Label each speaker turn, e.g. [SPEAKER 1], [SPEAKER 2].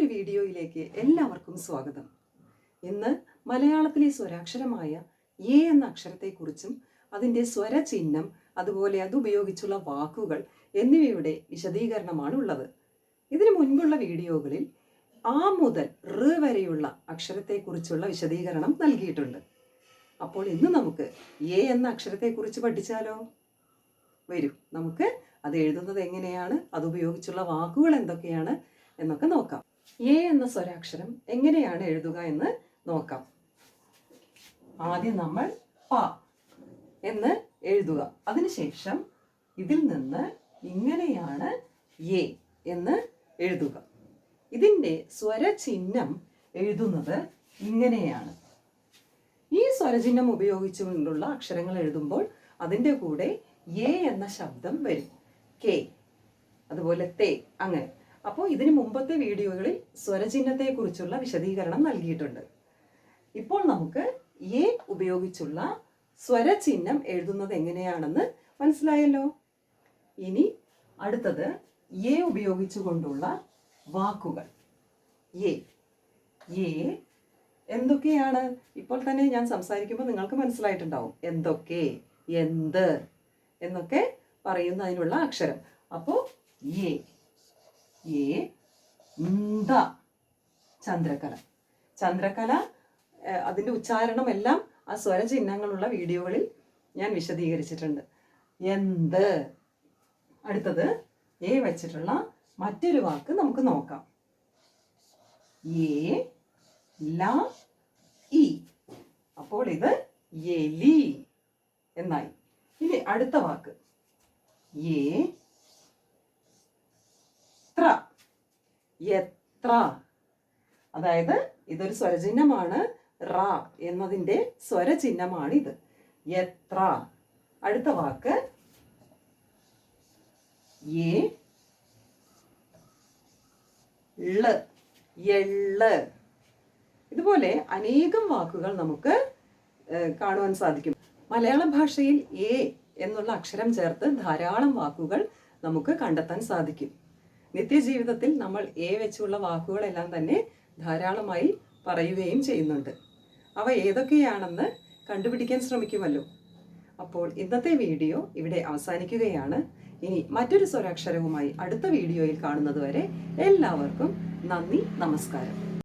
[SPEAKER 1] പുതിയൊരു വീഡിയോയിലേക്ക് എല്ലാവർക്കും സ്വാഗതം ഇന്ന് മലയാളത്തിലെ സ്വരാക്ഷരമായ എ എന്ന അക്ഷരത്തെക്കുറിച്ചും അതിൻ്റെ സ്വരചിഹ്നം അതുപോലെ അതുപയോഗിച്ചുള്ള വാക്കുകൾ എന്നിവയുടെ വിശദീകരണമാണ് ഉള്ളത് ഇതിനു മുൻപുള്ള വീഡിയോകളിൽ ആ മുതൽ റ് വരെയുള്ള അക്ഷരത്തെക്കുറിച്ചുള്ള വിശദീകരണം നൽകിയിട്ടുണ്ട് അപ്പോൾ ഇന്ന് നമുക്ക് എ എന്ന അക്ഷരത്തെക്കുറിച്ച് പഠിച്ചാലോ വരൂ നമുക്ക് അത് എഴുതുന്നത് എങ്ങനെയാണ് അതുപയോഗിച്ചുള്ള വാക്കുകൾ എന്തൊക്കെയാണ് എന്നൊക്കെ നോക്കാം എ എന്ന സ്വരാക്ഷരം എങ്ങനെയാണ് എഴുതുക എന്ന് നോക്കാം ആദ്യം നമ്മൾ പ എന്ന് എഴുതുക അതിനുശേഷം ഇതിൽ നിന്ന് ഇങ്ങനെയാണ് എ എന്ന് എഴുതുക ഇതിൻ്റെ സ്വരചിഹ്നം എഴുതുന്നത് ഇങ്ങനെയാണ് ഈ സ്വരചിഹ്നം ഉപയോഗിച്ചുകൊണ്ടുള്ള അക്ഷരങ്ങൾ എഴുതുമ്പോൾ അതിൻ്റെ കൂടെ എ എന്ന ശബ്ദം വരും കെ അതുപോലെ തേ അങ്ങനെ അപ്പോൾ ഇതിന് മുമ്പത്തെ വീഡിയോകളിൽ സ്വരചിഹ്നത്തെക്കുറിച്ചുള്ള വിശദീകരണം നൽകിയിട്ടുണ്ട് ഇപ്പോൾ നമുക്ക് എ ഉപയോഗിച്ചുള്ള സ്വരചിഹ്നം എഴുതുന്നത് എങ്ങനെയാണെന്ന് മനസ്സിലായല്ലോ ഇനി അടുത്തത് എ ഉപയോഗിച്ചുകൊണ്ടുള്ള വാക്കുകൾ എ എ എന്തൊക്കെയാണ് ഇപ്പോൾ തന്നെ ഞാൻ സംസാരിക്കുമ്പോൾ നിങ്ങൾക്ക് മനസ്സിലായിട്ടുണ്ടാവും എന്തൊക്കെ എന്ത് എന്നൊക്കെ പറയുന്നതിനുള്ള അക്ഷരം അപ്പോൾ എ എ ന്ത ചന്ദ്രകല ചന്ദ്രകല അതിൻ്റെ ഉച്ചാരണം എല്ലാം ആ സ്വര ചിഹ്നങ്ങളുള്ള വീഡിയോകളിൽ ഞാൻ വിശദീകരിച്ചിട്ടുണ്ട് എന്ത് അടുത്തത് എ വെച്ചിട്ടുള്ള മറ്റൊരു വാക്ക് നമുക്ക് നോക്കാം എ ല ഇ അപ്പോൾ ഇത് എലി എന്നായി ഇനി അടുത്ത വാക്ക് എ എത്ര എത്ര അതായത് ഇതൊരു സ്വരചിഹ്നമാണ് റ എന്നതിൻ്റെ സ്വരചിഹ്നമാണ് ഇത് എത്ര അടുത്ത വാക്ക് എ ഇതുപോലെ അനേകം വാക്കുകൾ നമുക്ക് കാണുവാൻ സാധിക്കും മലയാള ഭാഷയിൽ എ എന്നുള്ള അക്ഷരം ചേർത്ത് ധാരാളം വാക്കുകൾ നമുക്ക് കണ്ടെത്താൻ സാധിക്കും നിത്യജീവിതത്തിൽ നമ്മൾ എ വെച്ചുള്ള വാക്കുകളെല്ലാം തന്നെ ധാരാളമായി പറയുകയും ചെയ്യുന്നുണ്ട് അവ ഏതൊക്കെയാണെന്ന് കണ്ടുപിടിക്കാൻ ശ്രമിക്കുമല്ലോ അപ്പോൾ ഇന്നത്തെ വീഡിയോ ഇവിടെ അവസാനിക്കുകയാണ് ഇനി മറ്റൊരു സ്വരാക്ഷരവുമായി അടുത്ത വീഡിയോയിൽ കാണുന്നതുവരെ എല്ലാവർക്കും നന്ദി നമസ്കാരം